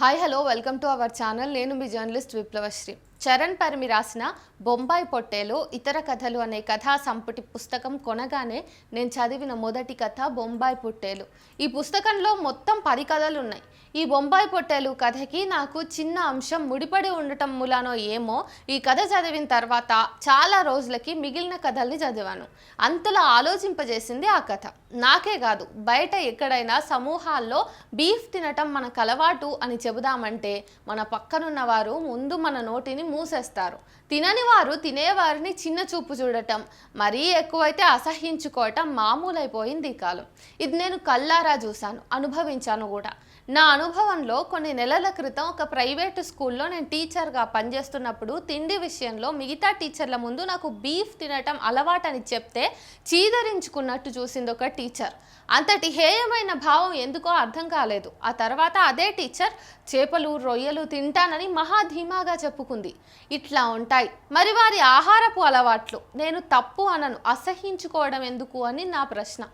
Hi hello welcome to our channel నేను మీ journalist Viplavasri. Charan Parimi రాసిన బొంబాయి పొట్టేలు ఇతర కథలు అనే కథా సంపుటి పుస్తకం కొనగానే నేను చదివిన మొదటి కథ బొంబాయి పొట్టేలు. ఈ పుస్తకంలో మొత్తం పది కథలు ఉన్నాయి. ఈ బొంబాయి పొట్టేలు కథకి నాకు చిన్న అంశం ముడిపడి ఉండటం మూలానో ఏమో ఈ కథ చదివిన తర్వాత చాలా రోజులకి మిగిలిన కథల్ని చదివాను. అంతలా ఆలోచింపజేసింది ఆ కథ. నాకే కాదు బయట ఎక్కడైనా సమూహాల్లో బీఫ్ తినటం మనకు అలవాటు అని చెబుదామంటే మన పక్కనున్న వారు ముందు మన నోటిని మూసేస్తారు. తినని వారు తినేవారిని చిన్న చూపు చూడటం మరీ ఎక్కువైతే అసహ్యించుకోవటం మామూలైపోయింది ఈ కాలం. ఇది నేను కల్లారా చూశాను అనుభవించాను కూడా. నా అనుభవంలో కొన్ని నెలల క్రితం ఒక ప్రైవేటు స్కూల్లో నేను టీచర్గా పనిచేస్తున్నప్పుడు తిండి విషయంలో మిగతా టీచర్ల ముందు నాకు బీఫ్ తినటం అలవాటని చెప్తే చీదరించుకున్నట్టు చూసింది ఒక టీచర్. అంతటి హేయమైన భావం ఎందుకో అర్థం కాలేదు. ఆ తర్వాత అదే టీచర్ చేపలు రొయ్యలు తింటానని మహా ధీమాగా చెప్పుకుంది. ఇట్లా ఉంటాయి. మరి వారి ఆహారపు అలవాట్లు. నేను తప్పు అనను. అసహించుకోవడం ఎందుకు? అని నా ప్రశ్న.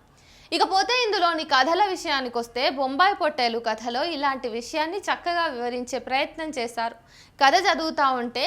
ఇకపోతే ఇందులోని కథల విషయానికి వస్తే బొంబాయి పొట్టేలు కథలో ఇలాంటి విషయాన్ని చక్కగా వివరించే ప్రయత్నం చేశారు. కథ చదువుతూ ఉంటే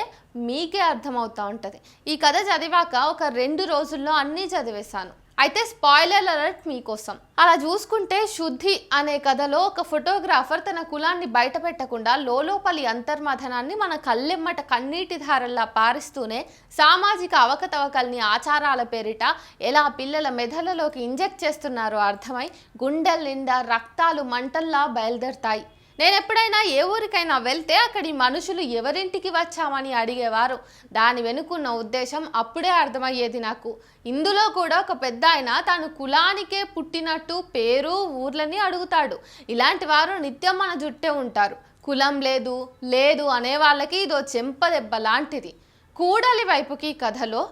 మీకే అర్థమవుతూ ఉంటుంది. ఈ కథ చదివాక ఒక రెండు రోజుల్లో అన్నీ చదివేశాను. అయితే స్పాయిలర్ అలర్ట్ మీకోసం. అలా చూసుకుంటే శుద్ధి అనే కథలో ఒక ఫోటోగ్రాఫర్ తన కులాన్ని బయట పెట్టకుండా లోలోపలి అంతర్మథనాన్ని మన కళ్ళెమ్మట కన్నీటి ధారల్లా పారిస్తూనే సామాజిక అవకతవకల్ని ఆచారాల పేరిట ఎలా పిల్లల మెదళ్ళలోకి ఇంజెక్ట్ చేస్తున్నారో అర్థమై గుండెల నిండా రక్తాలు మంటల్లా బయలుదేరుతాయి. నేను ఎప్పుడైనా ఏ ఊరికైనా వెళ్తే అక్కడి మనుషులు ఎవరింటికి వచ్చామని అడిగేవారు. దాని వెనుకున్న ఉద్దేశం అప్పుడే అర్థమయ్యేది నాకు. ఇందులో కూడా ఒక పెద్ద ఆయన తాను కులానికే పుట్టినట్టు పేరు ఊర్లని అడుగుతాడు. ఇలాంటి వారు నిత్యం మన జుట్టే ఉంటారు. కులం లేదు లేదు అనే వాళ్ళకి ఇదో చెంపదెబ్బ లాంటిది. కూడలి వైపుకి కథలో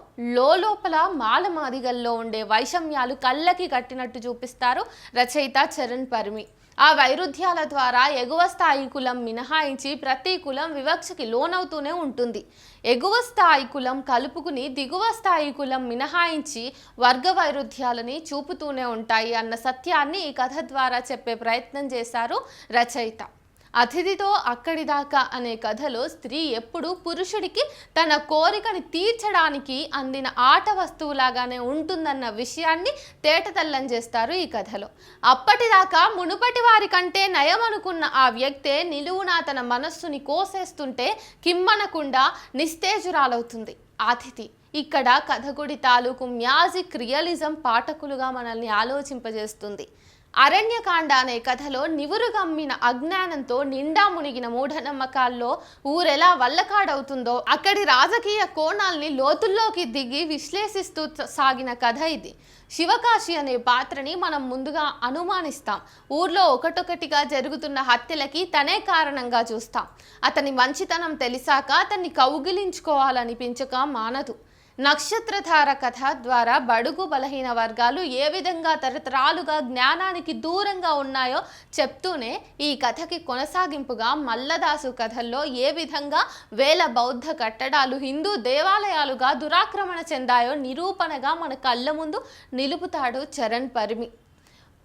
లోపల మాలమాదిగల్లో ఉండే వైషమ్యాలు కళ్ళకి కట్టినట్టు చూపిస్తారు రచయిత చరణ్ పరిమి. ఆ వైరుధ్యాల ద్వారా ఎగువ స్థాయి కులం మినహాయించి ప్రతి కులం వివక్షకి లోనవుతూనే ఉంటుంది. ఎగువ స్థాయి కులం కలుపుకుని దిగువ స్థాయి కులం మినహాయించి వర్గ వైరుధ్యాలని చూపుతూనే ఉంటాయి అన్న సత్యాన్ని ఈ కథ ద్వారా చెప్పే ప్రయత్నం చేశారు రచయిత. అతిథితో అక్కడి దాకా అనే కథలో స్త్రీ ఎప్పుడు పురుషుడికి తన కోరికని తీర్చడానికి అందిన ఆట వస్తువులాగానే ఉంటుందన్న విషయాన్ని తేటతల్లం చేస్తారు ఈ కథలో. అప్పటిదాకా మునుపటి వారి కంటే నయమనుకున్న ఆ వ్యక్తే నిలువునా తన మనస్సుని కోసేస్తుంటే కిమ్మనకుండా నిస్తేజురాలవుతుంది. అతిథి ఇక్కడ కథకుడి తాలూకు మ్యాజిక్ రియలిజం పాఠకులుగా మనల్ని ఆలోచింపజేస్తుంది. అరణ్యకాండ అనే కథలో నివురు గమ్మిన అజ్ఞానంతో నిండా మునిగిన మూఢనమ్మకాల్లో ఊరెలా వల్లకాడవుతుందో అక్కడి రాజకీయ కోణాల్ని లోతుల్లోకి దిగి విశ్లేషిస్తూ సాగిన కథ ఇది. శివకాశి అనే పాత్రని మనం ముందుగా అనుమానిస్తాం. ఊర్లో ఒకటొకటిగా జరుగుతున్న హత్యలకి తనే కారణంగా చూస్తాం. అతని మంచితనం తెలిసాక అతన్ని కౌగిలించుకోవాలనిపించక మానదు. నక్షత్రధార కథ ద్వారా బడుగు బలహీన వర్గాలు ఏ విధంగా తరతరాలుగా జ్ఞానానికి దూరంగా ఉన్నాయో చెప్తూనే ఈ కథకి కొనసాగింపుగా మల్లదాసు కథల్లో ఏ విధంగా వేల బౌద్ధ కట్టడాలు హిందూ దేవాలయాలుగా దురాక్రమణ చెందాయో నిరూపణగా మన కళ్ళ ముందు నిలుపుతాడు చరణ్ పరిమి.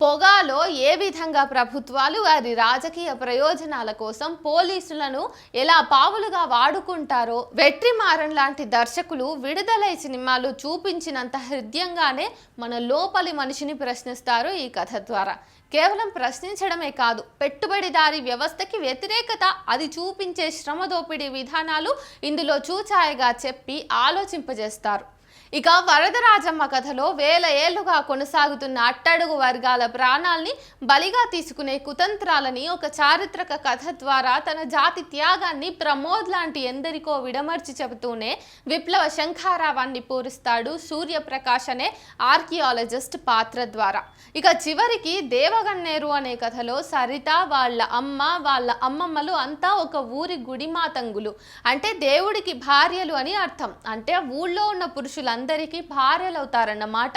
పొగాలో ఏ విధంగా ప్రభుత్వాలు వారి రాజకీయ ప్రయోజనాల కోసం పోలీసులను ఎలా పావులుగా వాడుకుంటారో వెట్రిమారన్ లాంటి దర్శకులు విడుదలై సినిమాలు చూపించినంత హృదయంగానే మన లోపలి మనిషిని ప్రశ్నిస్తారు ఈ కథ ద్వారా. కేవలం ప్రశ్నించడమే కాదు పెట్టుబడిదారీ వ్యవస్థకి వ్యతిరేకత అది చూపించే శ్రమ దోపిడీ విధానాలు ఇందులో చూచాయగా చెప్పి ఆలోచింపజేస్తారు. ఇక వరదరాజమ్మ కథలో వేల ఏళ్ళుగా కొనసాగుతున్న అట్టడుగు వర్గాల ప్రాణాల్ని బలిగా తీసుకునే కుతంత్రాలని ఒక చారిత్రక కథ ద్వారా తన జాతి త్యాగాన్ని ప్రమోద్ లాంటి ఎందరికో విడమర్చి చెబుతూనే విప్లవ శంఖారావాన్ని పూరిస్తాడు సూర్యప్రకాష్ అనే ఆర్కియాలజిస్ట్ పాత్ర ద్వారా. ఇక చివరికి దేవగన్నేరు అనే కథలో సరిత వాళ్ళ అమ్మ వాళ్ళ అమ్మమ్మలు అంతా ఒక ఊరి గుడిమాతంగులు. అంటే దేవుడికి భార్యలు అని అర్థం. అంటే ఊళ్ళో ఉన్న పురుషులంతా అందరికీ భార్యలవుతారన్నమాట.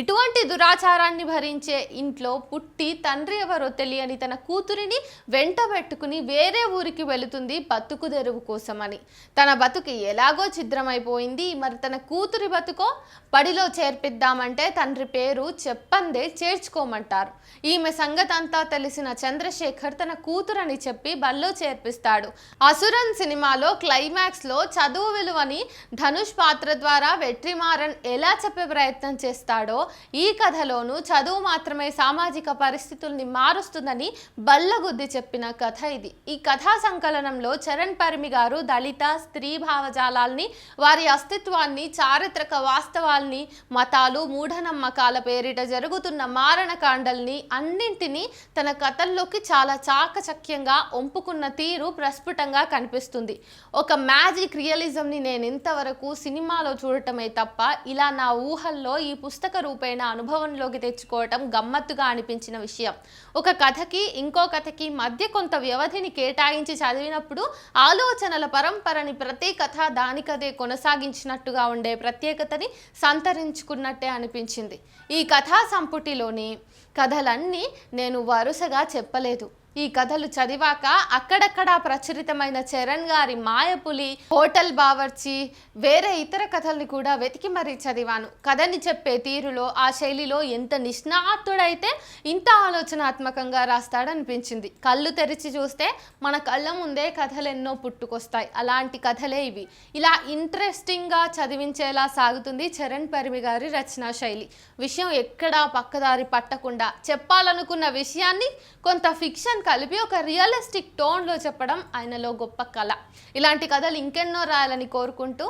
ఇటువంటి దురాచారాన్ని భరించే ఇంట్లో పుట్టి తండ్రి ఎవరో తెలియని తన కూతురిని వెంట పెట్టుకుని వేరే ఊరికి వెళుతుంది బతుకు తెరువు కోసమని. తన బతుకు ఎలాగో ఛిద్రమైపోయింది. మరి తన కూతురి బతుకో బడిలో చేర్పిద్దామంటే తండ్రి పేరు చెప్పందే చేర్చుకోమంటారు. ఈమె సంగతంతా తెలిసిన చంద్రశేఖర్ తన కూతురని చెప్పి బల్లో చేర్పిస్తాడు. అసురన్ సినిమాలో క్లైమాక్స్లో చదువు విలువని ధనుష్ పాత్ర ద్వారా కుమారన్ ఎలా చెప్పే ప్రయత్నం చేస్తాడో ఈ కథలోనూ చదువు మాత్రమే సామాజిక పరిస్థితుల్ని మారుస్తుందని బల్లగుద్ది చెప్పిన కథ ఇది. ఈ కథా సంకలనంలో చరణ్ పరిమి గారు దళిత స్త్రీ భావజాలాల్ని వారి అస్తిత్వాన్ని చారిత్రక వాస్తవాల్ని మతాలు మూఢనమ్మకాల పేరిట జరుగుతున్న మారణకాండల్ని అన్నింటినీ తన కథల్లోకి చాలా చాకచక్యంగా ఒంపుకున్న తీరు ప్రస్ఫుటంగా కనిపిస్తుంది. ఒక మ్యాజిక్ రియలిజంని నేను ఇంతవరకు సినిమాలో చూడటమే తప్ప ఇలా నా ఊహల్లో ఈ పుస్తక రూపేణ అనుభవంలోకి తెచ్చుకోవటం గమ్మత్తుగా అనిపించిన విషయం. ఒక కథకి ఇంకో కథకి మధ్య కొంత వ్యవధిని కేటాయించి చదివినప్పుడు ఆలోచనల పరంపరని ప్రతి కథ దానికదే కొనసాగించినట్టుగా ఉండే ప్రత్యేకతని సంతరించుకున్నట్టే అనిపించింది. ఈ కథా సంపుటిలోని కథలన్నీ నేను వరుసగా చెప్పలేదు. ఈ కథలు చదివాక అక్కడక్కడ ప్రచురితమైన చరణ్ గారి మాయపులి హోటల్ బావర్చి వేరే ఇతర కథల్ని కూడా వెతికి మరీ చదివాను. కథని చెప్పే తీరులో ఆ శైలిలో ఎంత నిష్ణాతుడైతే ఇంత ఆలోచనాత్మకంగా రాస్తాడనిపించింది. కళ్ళు తెరిచి చూస్తే మన కళ్ళ ముందే కథలు ఎన్నో పుట్టుకొస్తాయి. అలాంటి కథలే ఇవి. ఇలా ఇంట్రెస్టింగ్గా చదివించేలా సాగుతుంది చరణ్ పరిమి గారి రచనా శైలి. విషయం ఎక్కడా పక్కదారి పట్టకుండా చెప్పాలనుకున్న విషయాన్ని కొంత ఫిక్షన్ కలిపి ఒక రియలిస్టిక్ టోన్లో చెప్పడం ఆయనలో గొప్ప కళ ఇలాంటి కథలు ఇంకెన్నో రాయాలని కోరుకుంటూ